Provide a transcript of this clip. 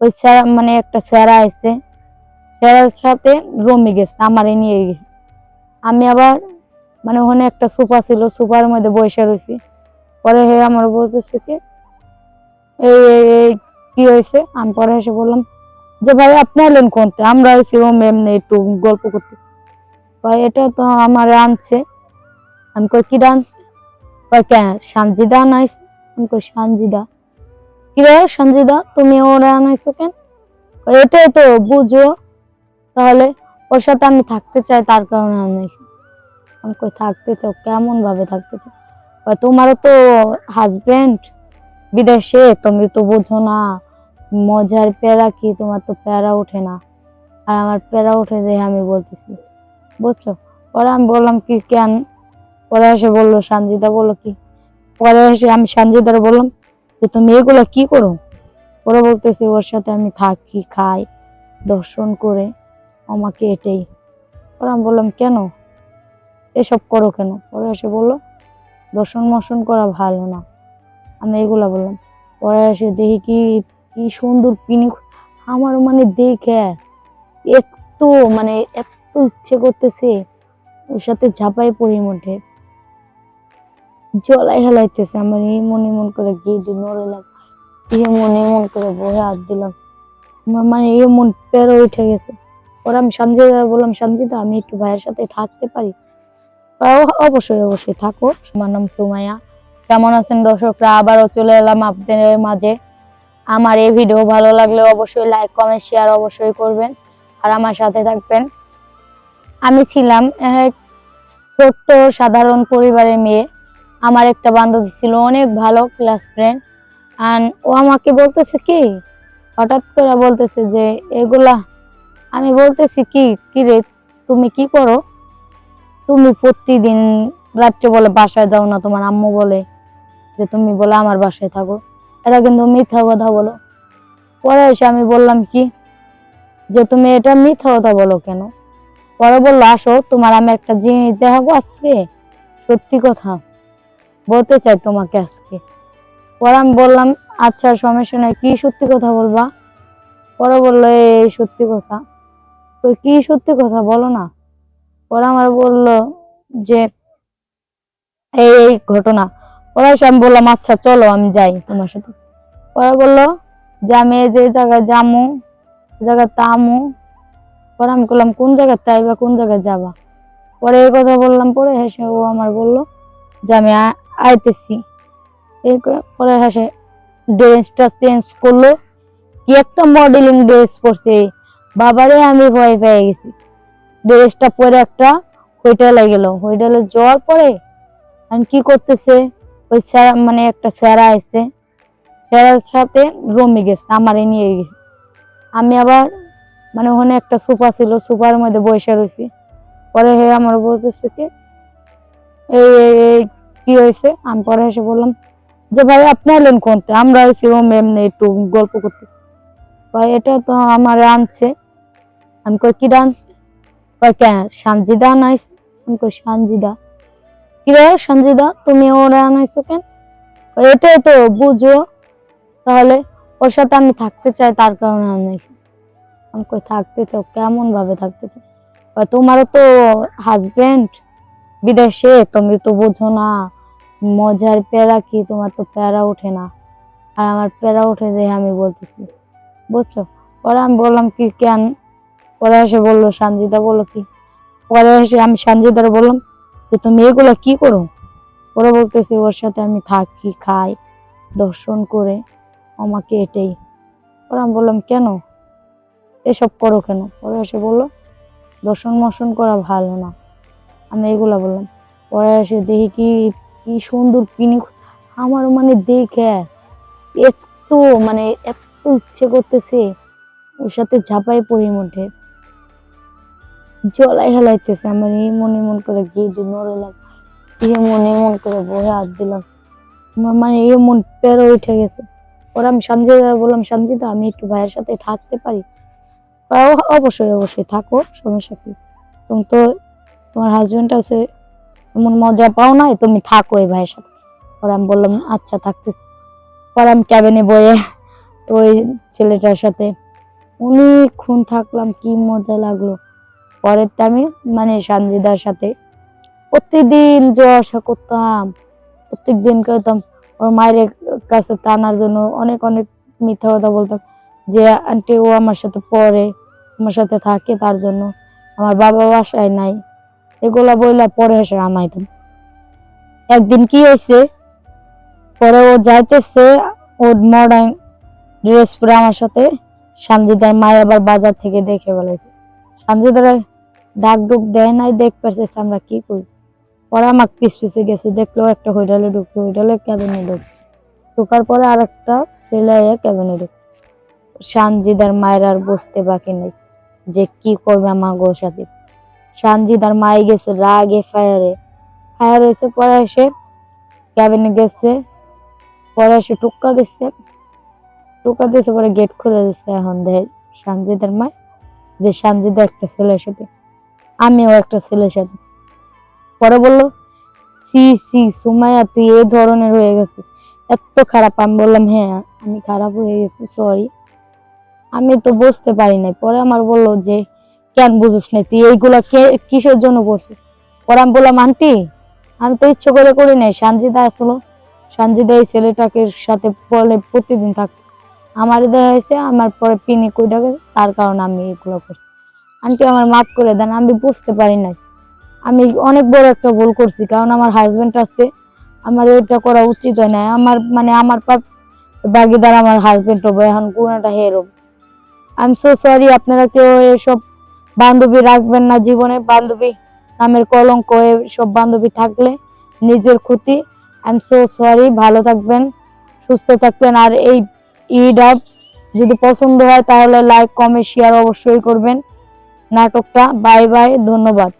ওই স্যার মানে একটা স্যারা আছে স্যারের সাথে রমি গেছে, আমারে নিয়ে গেছে। আমি আবার মানে ওখানে একটা সোফা ছিল, সোফার মধ্যে বসে রয়েছি। পরে হে আমার বলতেছে কি, এই কি হয়েছে? আমি পরে এসে বললাম যে, ভাই, আপনি এলেন কোনতে? আমরা এসে ও এমনি একটু গল্প করতে। ভাই, এটা তো আমার আনছে। আমি কই, কি ডান্স? কয় কেন সানজিদা আনাইছে আমি কই, সানজিদা। কি রে সঞ্জিদা, তুমি ওরা আনাইছো কেন? এটাই তো, বুঝো। তাহলে ওর সাথে আমি থাকতে চাই, তার কারণে আনাইছি আমি কই থাকতে চাও কেমন ভাবে থাকতে চাও তোমারও তো হাজবেন্ড বিদেশে, তুমি তো বুঝো না, মজার প্যারা কি, তোমার তো প্যারা ওঠে না। আর আমার প্যারা উঠে দেখে আমি বলতেছি। বুঝছ? পরে আমি বললাম, কি কেন? পরে এসে বলল, সঞ্জিদা বলল কি? পরে এসে আমি সঞ্জিদার বললাম যে তুমি এগুলো কি করো? পরে বলতেছে, ওর সাথে আমি থাকি, খাই, দর্শন করে, আমাকে এটাই। পরে আমি বললাম, কেন? এসব করো কেন? পরে এসে বলল, দর্শন মর্শন করা ভালো না। আমি এগুলা বললাম। পরে এসে দেখি কি কি সুন্দর পিনি আমার মানে দেখে এত মানে এত ইচ্ছে করতেছে। ওর সাথে ঝাঁপাই পড়ি মধ্যে। জলাই হেলাইতেছে, আমার এই মনে মন করে গিয়ে নড়ে লাগ এই মনে মন করে বহে হাত দিলাম। আমার মানে মন পেরো উঠে গেছে। পরে আমি সঞ্জিদা বললাম সঞ্জিদা আমি একটু ভাইয়ের সাথে থাকতে পারি। অবশ্যই অবশ্যই থাকো। আমার নাম সুমাইয়া। কেমন আছেন দর্শকরা? আবারও চলে এলাম আপনাদের মাঝে। আমার এই ভিডিও ভালো লাগলে অবশ্যই লাইক কমেন্ট শেয়ার অবশ্যই করবেন। আর আমার সাথে থাকবেন। আমি ছিলাম ছোট্ট সাধারণ পরিবারের মেয়ে। আমার একটা বান্ধবী ছিল, অনেক ভালো ক্লাস ফ্রেন্ড আর ও আমাকে বলতেছে কি, হঠাৎ করে বলতেছে যে, এগুলা, আমি বলতেছি কি কি রে, তুমি কি করো? তুমি প্রতিদিন রাত্রে বলে বাসায় যাও না তোমার আম্মু বলে, যে তুমি বলে আমার বাসায় থাকো। এটা কিন্তু মিথ্যা কথা বলো। পরে এসে আমি বললাম কি, যে তুমি এটা মিথ্যা কথা বলো কেন? পরে বলল, আসো, তোমার আমি একটা জিনিস দেখাবো আজকে, সত্যি কথা। বলতে চাই তোমাকে আজকে। পরে আমি বললাম আচ্ছা সমস্যা নাই কি সত্যি কথা বলবা? পরে বলল এই সত্যি কথা। তো কি সত্যি কথা বলো না? পরে আমার বলল যে এই এই ঘটনা। পরে আমি বললাম আচ্ছা চলো আমি যাই তোমার সাথে। পরে বলল যে, আমি এই যে জায়গায় যামু জায়গায় তামু। পরে আমি বললাম, কোন জায়গায় তাই বা কোন জায়গায় যাবা? পরে এই কথা বললাম, পরে হেসে ও আমার বলল যে, আমি আইতেছি। পরে হেসে ড্রেসটা চেঞ্জ করল। কি একটা মডেলিং ড্রেস পরছে বাবারে আমি ভয় পেয়ে গেছি। ড্রেসটা পরে একটা হোটেলে গেল। হোটেলে যাওয়ার পরে আমি কি করতেছে, ওই স্যার মানে একটা স্যারা আছে স্যারের সাথে রমি গেছে, আমারে নিয়ে গেছে। আমি আবার মানে ওখানে একটা সোফা ছিল, সোফার মধ্যে বসে রয়েছি। পরে হে আমার বলতেছে কি এই কি হয়েছে? আমি পরে এসে বললাম যে, ভাই, আপনি এলেন কোনতে? আমরা এসে ও এমনি একটু গল্প করতে। ভাই, এটা তো আমার আনছে। আমি কই, কি ডান্স? কয় কেন সানজিদা আনাইছে। আমি কই, সানজিদা? কি রে সঞ্জিদা তুমি ওরা আনাইছো কেন? এটাই তো, বুঝো। তাহলে ওর সাথে আমি থাকতে চাই, তার কারণে আনাইছি। আমি কই, থাকতে চাও? কেমন ভাবে থাকতে চাও? তোমারও তো হাজবেন্ড বিদেশে, তুমি তো বুঝো না, মজার প্যারা কি, তোমার তো প্যারা ওঠে না। আর আমার প্যারা উঠে দেখে আমি বলতেছি। বুঝছ? পরে আমি বললাম, কি কেন? পরে এসে বলল সঞ্জিদা বলল কি? পরে এসে আমি সঞ্জিদার বললাম, যে তুমি এগুলো কি করো? ওরা বলতেছি, ওর সাথে আমি থাকি, খাই, দর্শন করে, আমাকে এটাই। পরে আমি বললাম, কেন? এসব করো কেন? পরে এসে বলল দর্শন মর্শন করা ভালো না। আমি এগুলা বললাম। পরে এসে দেখি কি কি সুন্দর পিনি আমার মানে দেখে এত মানে এত ইচ্ছে করতেছে। ওর সাথে ঝাঁপাই পড়ি মধ্যে। জলাই হেলাইতেছে আমার, এই মনে মন করে গিয়ে নড়ে লাগ। এই মনে মন করে বহে হাত দিলাম। আমার মানে এই মন পেরো উঠে গেছে। পরে আমি সঞ্জিদা বললাম সঞ্জিদা আমি একটু ভাইয়ের সাথে থাকতে পারি? অবশ্যই অবশ্যই থাকো, সমস্যা কি? তুমি তো তোমার হাজবেন্ড আছে, এমন মজা পাও না তুমি থাকো এই ভাইয়ের সাথে। পরে আমি বললাম আচ্ছা থাকতেছি। পরে আমি ক্যাবিনে বয়ে ওই ছেলেটার সাথে অনেকক্ষণ থাকলাম, কি মজা লাগল। পরের তো আমি মানে সানজিদার সাথে প্রতিদিন যাওয়া আসা করতাম প্রত্যেক দিন করতাম। ওর মায়ের কাছে টানার জন্য অনেক অনেক মিথ্যা কথা বলতাম যে, আন্টি, ও আমার সাথে পড়ে, আমার সাথে থাকে, তার জন্য। আমার বাবা বাসায় নাই। এগুলা বইলা পরে এসে রামাইতাম একদিন কি হয়েছে পরে ও যাইতেছে, ওর মডার্ন ড্রেস পরে আমার সাথে, সানজিদার মায় আবার বাজার থেকে দেখে বলেছে সানজিদার ডাক ডুক দেয় নাই, দেখ পারছে আমরা কি করি। পরে আমার পিস পিছে গেছে, দেখল একটা হোটেলে ঢুকছে হোটেলে ক্যাবিনে ঢুকছে। ঢোকার পরে আর একটা ছেলে ক্যাবিনে ঢুকছে সানজিদার মায়ের আর বসতে বাকি নেই যে কি করবে আমার গোর সাথে সানজিদার মায়ে গেছে, রাগে ফায়ারে ফায়ার হয়েছে, পরে এসে ক্যাবিনে গেছে, পরে এসে টুক্কা দিচ্ছে টুক্কা দিয়েছে, পরে গেট খুলে দিচ্ছে এখন দেয় সানজিদার মায় যে সানজিদা একটা ছেলের সাথে, আমিও একটা ছেলের সাথে। পরে বলল, সি সি, সুমাইয়া, তুই এই ধরনের হয়ে গেছিস। এত খারাপ, আমি বললাম হ্যাঁ আমি খারাপ হয়ে গেছি সরি আমি তো বুঝতে পারি নাই। পরে আমার বলল যে কেন বুঝিস নাই তুই? এইগুলা কিসের জন্য করছিস পরে আমি বললাম, আন্টি, আমি তো ইচ্ছে করে করি নাই। সানজিদা আসলো। সানজিদা এই ছেলেটাকে সাথে বলে প্রতিদিন থাকতো আমার দেখা হয়েছে আমার পরে পিনি কইটা গেছে, তার কারণে আমি এগুলো করছি আন্টি, আমার মাফ করে দেন, আমি বুঝতে পারি নাই। আমি অনেক বড় একটা ভুল করছি, কারণ আমার হাজবেন্ড আছে। আমার এটা করা উচিত হয় না আমার মানে আমার পাপ বাগিদার আমার হাজবেন্ড হবে এখন কোনটা hero I am so sorry আপনারা কেউ এসব বান্ধবী রাখবেন না জীবনে। বান্ধবী নামের কলঙ্ক সব বান্ধবী থাকলে নিজের ক্ষতি। আই এম সো সরি ভালো থাকবেন, সুস্থ থাকবেন। আর এই ইড আপ যদি পছন্দ হয় তাহলে লাইক কমেন্ট শেয়ার অবশ্যই করবেন। নাটকটা বাই বাই ধন্যবাদ।